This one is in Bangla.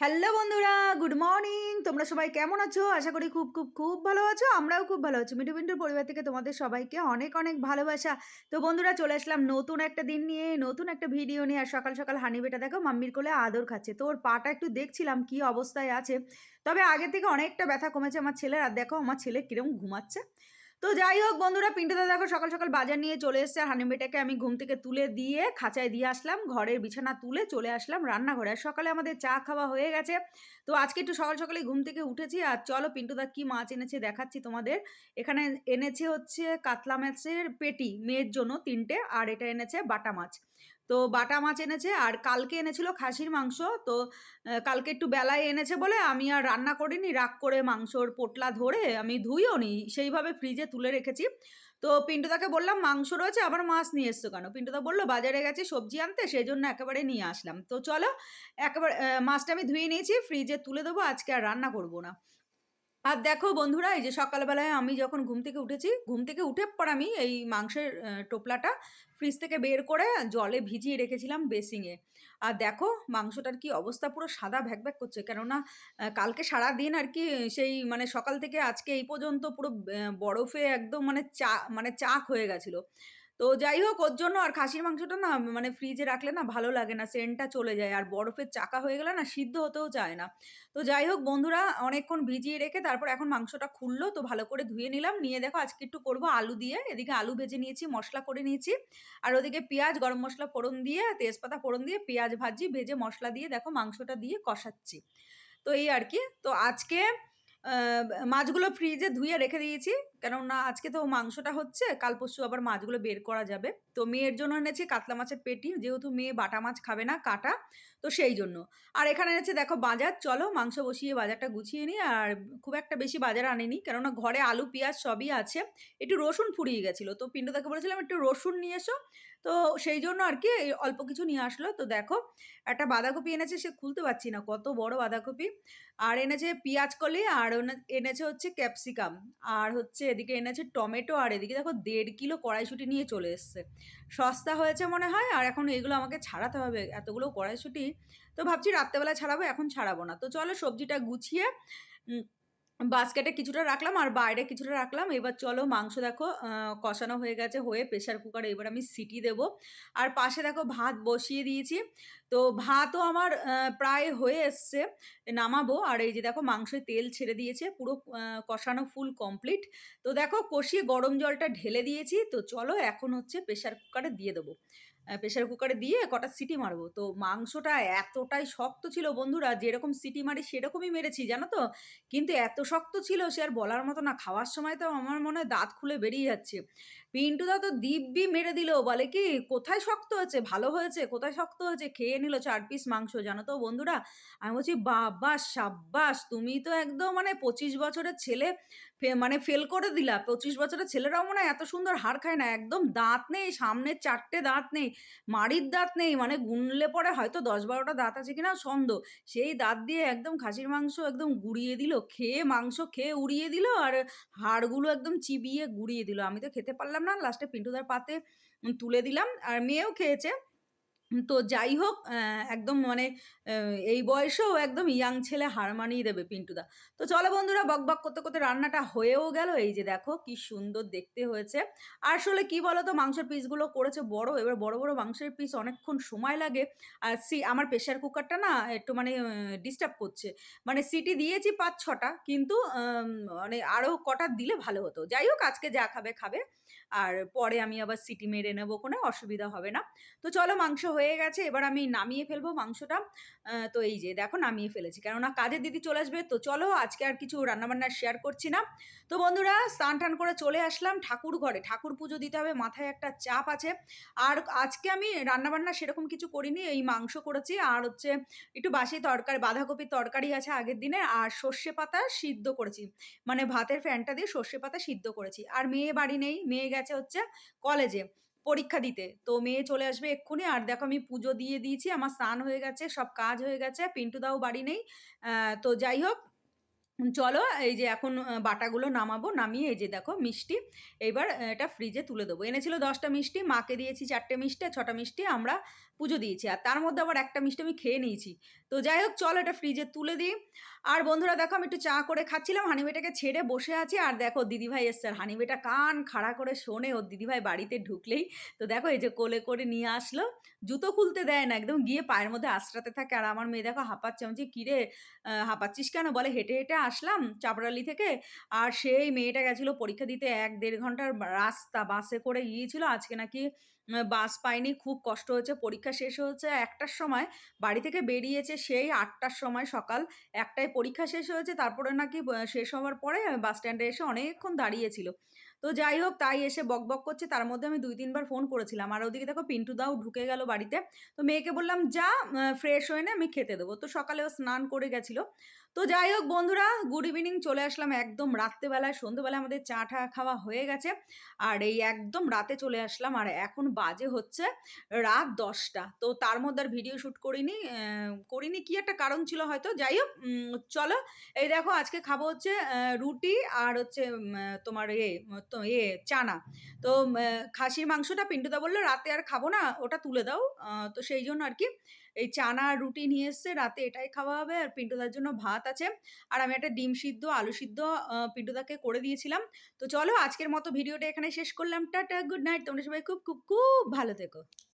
হ্যালো বন্ধুরা, গুড মর্নিং। তোমরা সবাই কেমন আছো? আশা করি খুব খুব খুব ভালো আছো। আমরাও খুব ভালো আছি। মিঠু মিন্টুর পরিবার থেকে তোমাদের সবাইকে অনেক অনেক ভালোবাসা। তো বন্ধুরা, চলে আসলাম নতুন একটা দিন নিয়ে, নতুন একটা ভিডিও নিয়ে। আর সকাল সকাল হানি বেটা দেখো মাম্মির কোলে আদর খাচ্ছে। তো ওর পাটা একটু দেখছিলাম কি অবস্থায় আছে। তবে আগে থেকে অনেকটা ব্যথা কমেছে আমার ছেলের। আর দেখো আমার ছেলে কিরম ঘুমাচ্ছে। তো যাই হোক বন্ধুরা, পিন্টুদা দেখো সকাল সকাল বাজার নিয়ে চলে এসছে আর হানিমেটাকে আমি ঘুম থেকে তুলে দিয়ে খাঁচায় দিয়ে আসলাম, ঘরের বিছানা তুলে চলে আসলাম রান্নাঘরে। আর সকালে আমাদের চা খাওয়া হয়ে গেছে। তো আজকে একটু সকাল সকালে ঘুম থেকে উঠেছি আর চলো পিন্টুদা কি মাছ এনেছে দেখাচ্ছি তোমাদের। এখানে এনেছে হচ্ছে কাতলা মাছের পেটি, মেয়ের জন্য তিনটে, আর এটা এনেছে বাটা মাছ। তো বাটা মাছ এনেছে আর কালকে এনেছিল খাসির মাংস। তো কালকে একটু বেলায় এনেছে বলে আমি আর রান্না করিনি, রাগ করে মাংসর পোটলা ধরে আমি ধুইও নি, সেইভাবে ফ্রিজে তুলে রেখেছি। তো পিন্টুদাকে বললাম, মাংস রয়েছে, আবার মাছ নিয়ে এসছো কেন? পিন্টুদা বলল, বাজারে গেছে সবজি আনতে সেই জন্য একেবারে নিয়ে আসলাম। তো চলো, একেবারে মাছটা আমি ধুয়ে নিয়েছি ফ্রিজে তুলে দেবো, আজকে আর রান্না করব না। আর দেখো বন্ধুরা, এই যে সকালবেলায় আমি যখন ঘুম থেকে উঠেছি, ঘুম থেকে উঠে পর আমি এই মাংসের টোপলাটা ফ্রিজ থেকে বের করে জলে ভিজিয়ে রেখেছিলাম বেসিংয়ে আর দেখো মাংসটার কি অবস্থা, পুরো সাদা ভ্যাক ভ্যাক করছে। কেননা কালকে সারা দিন আর কি সেই মানে সকাল থেকে আজকে এই পর্যন্ত পুরো বরফে একদম মানে চা মানে চাক হয়ে গেছিল। তো যাই হোক ওর জন্য আর খাসির মাংসটা না মানে ফ্রিজে রাখলে না ভালো লাগে না, সেন্টটা চলে যায়। আর বরফের চাকা হয়ে গেলে না সিদ্ধ হতেও চায় না। তো যাই হোক বন্ধুরা, অনেকক্ষণ ভিজিয়ে রেখে তারপর এখন মাংসটা খুললো, তো ভালো করে ধুয়ে নিলাম। নিয়ে দেখো, আজকে একটু করব আলু দিয়ে। এদিকে আলু ভেজে নিয়েছি, মশলা করে নিয়েছি। আর ওদিকে পেঁয়াজ, গরম মশলা ফোড়ন দিয়ে, তেজপাতা ফোড়ন দিয়ে, পেঁয়াজ ভাজি, ভেজে মশলা দিয়ে দেখো মাংসটা দিয়ে কষাচ্ছি। তো এই আর কি। তো আজকে মাছগুলো ফ্রিজে ধুয়ে রেখে দিয়েছি। কেননা আজকে তো মাংসটা হচ্ছে, কাল পরশু আবার মাছগুলো বের করা যাবে। তো মেয়ের জন্য এনেছি কাতলা মাছের পেটি, যেহেতু মেয়ে বাটা মাছ খাবে না, কাটা। তো সেই জন্য। আর এখানে এনেছে দেখো বাজার, চলো মাংস বসিয়ে বাজারটা গুছিয়ে নিই আর খুব একটা বেশি বাজার আনিনি, কেননা ঘরে আলু, পেঁয়াজ সবই আছে। একটু রসুন ফুরিয়ে গেছিল, তো পিন্টুদাকে বলেছিলাম একটু রসুন নিয়ে এসো। তো সেই জন্য আর কি অল্প কিছু নিয়ে আসলো। তো দেখো, একটা বাঁধাকপি এনেছে, সে খুলতে পারছি না, কত বড় বাঁধাকপি। আর এনেছে পেঁয়াজ কলি, আর এনে- এনেছে হচ্ছে ক্যাপসিকাম। আর হচ্ছে এদিকে এনেছে টমেটো, আর এদিকে দেখো দেড় কিলো কড়াইশুঁটি নিয়ে চলে এসছে। সস্তা হয়েছে মনে হয়, আর এখন এগুলো আমাকে ছাড়াতে হবে, এতগুলো কড়াইশুঁটি তো ভাবছি রাত্রেবেলা ছাড়াবো, এখন ছাড়াবো না। তো চলো সবজিটা গুছিয়ে বাস্কেটে কিছুটা রাখলাম আর বাইরে কিছুটা রাখলাম। এবার চলো মাংস দেখো কষানো হয়ে গেছে, হয়ে প্রেশার কুকারে এবার আমি সিটি দেবো। আর পাশে দেখো ভাত বসিয়ে দিয়েছি। তো ভাতও আমার প্রায় হয়ে এসছে, নামাবো। আর এই যে দেখো মাংসে তেল ছেড়ে দিয়েছে, পুরো কষানো ফুল কমপ্লিট তো দেখো কষিয়ে গরম জলটা ঢেলে দিয়েছি। তো চলো এখন হচ্ছে প্রেশার কুকারে দিয়ে দেবো। প্রেশার কুকারে দিয়ে কটা সিটি মারবো। তো মাংসটা এতটাই শক্ত ছিল বন্ধুরা, যেরকম সিটি মারি সেরকমই মেরেছি, জানো তো? কিন্তু এত শক্ত ছিল সে আর বলার মতো না। খাওয়ার সময় তো আমার মনে হয় দাঁত খুলে বেরিয়ে যাচ্ছে। পিন্টুদা তো দিব্যি মেরে দিল, বলে কি, কোথায় শক্ত হয়েছে? ভালো হয়েছে? কোথায় শক্ত হয়েছে? খেয়ে নিল চার পিস মাংস, জানো তো বন্ধুরা? আমি বলছি বাবা সাব্বাস, তুমি তো একদম মানে পঁচিশ বছরের ছেলে মানে ফেল করে দিলা। পঁচিশ বছরের ছেলেরাও মনে হয় এত সুন্দর হাড় খায় না। একদম দাঁত নেই সামনের চারটে দাঁত নেই, মাড়ির দাঁত নেই মানে গুনলে পরে হয়তো দশ বারোটা দাঁত আছে কিনা সন্দেহ সেই দাঁত দিয়ে একদম খাসির মাংস একদম গুড়িয়ে দিল, খেয়ে মাংস খেয়ে উড়িয়ে দিল, আর হাড়গুলো একদম চিবিয়ে গুড়িয়ে দিল। আমি তো খেতে পারলাম না লাস্টে পিন্টুদার পাতে তুলে দিলাম আর মেয়েও খেয়েছে। তো যাই হোক একদম মানে এই বয়সেও একদম ইয়াং ছেলে হার মানিয়ে দেবে পিন্টুদা। তো চলো বন্ধুরা, বক বক করতে করতে রান্নাটা হয়েও গেল। এই যে দেখো কি সুন্দর দেখতে হয়েছে। আসলে কি বলো তো মাংসের পিসগুলো করেছে বড়, এবার বড় বড় মাংসের পিস অনেকক্ষণ সময় লাগে। আর সি, আমার প্রেশার কুকারটা না একটু মানে ডিস্টার্ব করছে। মানে সিটি দিয়েছি পাঁচ ছটা, কিন্তু মানে আরও কটা দিলে ভালো হতো। যাই হোক, আজকে যা খাবে খাবে। আর পরে আমি আবার সিটি মেরে নেব, কোনো অসুবিধা হবে না। তো চলো মাংস হয়ে গেছে, এবার আমি নামিয়ে ফেলব মাংসটা। তো এই যে দেখো নামিয়ে ফেলেছি, কেননা কাজের দিদি চলে আসবে, তো চলো আজকে আর কিছু রান্নাবান্না শেয়ার করছি না। তো বন্ধুরা, স্নান টান করে চলে আসলাম ঠাকুর ঘরে, ঠাকুর পুজো দিতে হবে, মাথায় একটা চাপ আছে। আর আজকে আমি রান্নাবান্না সেরকম কিছু করিনি, এই মাংস করেছি, আর হচ্ছে একটু বাসি তরকারি বাঁধাকপির তরকারি আছে আগের দিনে আর সর্ষে পাতা সিদ্ধ করেছি। মানে ভাতের ফ্যানটা দিয়ে সর্ষে পাতা সিদ্ধ করেছি। আর মেয়ে বাড়ি নেই, মেয়ে গেছে হচ্ছে কলেজে পরীক্ষা দিতে তো মেয়ে চলে আসবে এক্ষুনি আর দেখো আমি পুজো দিয়ে দিয়েছি আমার স্নান হয়ে গেছে সব কাজ হয়ে গেছে পিন্টুদাও বাড়ি নেই তো যাই হোক চলো এই যে এখন বাটাগুলো নামাবো। নামিয়ে এই যে দেখো মিষ্টি। এইবার আ এটা ফ্রিজে তুলে দেবো। এনেছিল দশটা মিষ্টি, মাকে দিয়েছি ৪ টে মিষ্টি আর ৬ টা মিষ্টি আমরা পুজো দিয়েছি। আর তার মধ্যে আবার একটা মিষ্টি আমি খেয়ে নিয়েছি। তো যাই হোক চলো এটা ফ্রিজে তুলে দিই। আর বন্ধুরা দেখো আমি একটু চা করে খাচ্ছিলাম। হানিমেটাকে ছেড়ে বসে আছি। আর দেখো দিদিভাই এসছে। আর হানিমেটা কান খাড়া করে শোনে ওর দিদিভাই বাড়িতে ঢুকলেই। তো দেখো এই যে কোলে করে নিয়ে আসলো। জুতো খুলতে দেয় না। একদম গিয়ে পায়ের মধ্যে আশ্রাতে থাকে। আর আমার মেয়ে দেখো হাঁপাচ্ছে। আমি যে "কিরে হাঁপাচ্ছিস কেন?" বলে, "হেঁটে, হেঁটে আসলাম চাপড়ালি থেকে। আর সেই মেয়েটা গেছিল পরীক্ষা দিতে এক দেড় ঘণ্টার রাস্তা বাসে করে গিয়েছিল। আজকে নাকি বাস পায়নি। খুব কষ্ট হয়েছে। পরীক্ষা শেষ হয়েছে একটার সময়। বাড়ি থেকে বেরিয়েছে সেই আটটার সময় সকাল। ১ টায় পরীক্ষা শেষ হয়েছে। তারপরে নাকি শেষ হওয়ার পরে বাস স্ট্যান্ডে এসে অনেকক্ষণ দাঁড়িয়েছিল। তো যাই হোক তাই এসে বক বক করছে। তার মধ্যে আমি দুই তিনবার ফোন করেছিলাম। আর ওদিকে দেখো পিন্টু দাও ঢুকে গেল বাড়িতে। তো মেয়েকে বললাম, "যা ফ্রেশ হয়ে নে আমি খেতে দেবো।" তো সকালে ও স্নান করে গেছিল। তো যাই হোক বন্ধুরা গুড ইভিনিং চলে আসলাম একদম রাত্রেবেলায়। সন্ধ্যেবেলায় আমাদের চা-টা খাওয়া হয়ে গেছে। আর এই একদম রাতে চলে আসলাম। আর এখন বাজে হচ্ছে রাত দশটা তো তার মধ্যে আর ভিডিও শুট করিনি। করিনি কি একটা কারণ ছিল হয়তো। যাই হোক চলো এই দেখো আজকে খাব হচ্ছে রুটি আর হচ্ছে তোমার এ তো এ চানা। তো খাসির মাংসটা পিন্টুদা বলল "রাতে আর খাব না, ওটা তুলে দাও।" তো সেই জন্য আর আরকি এই চানা আর রুটি নিয়ে এসছে। রাতে এটাই খাওয়া হবে। আর পিন্টুদার জন্য ভাত আছে। আর আমি একটা ডিম সিদ্ধ, আলু সিদ্ধ পিন্টুদাকে করে দিয়েছিলাম। তো চলো আজকের মতো ভিডিওটা এখানে শেষ করলাম। Tata, good night. তোমরা সবাই খুব, খুব, খুব ভালো থেকো।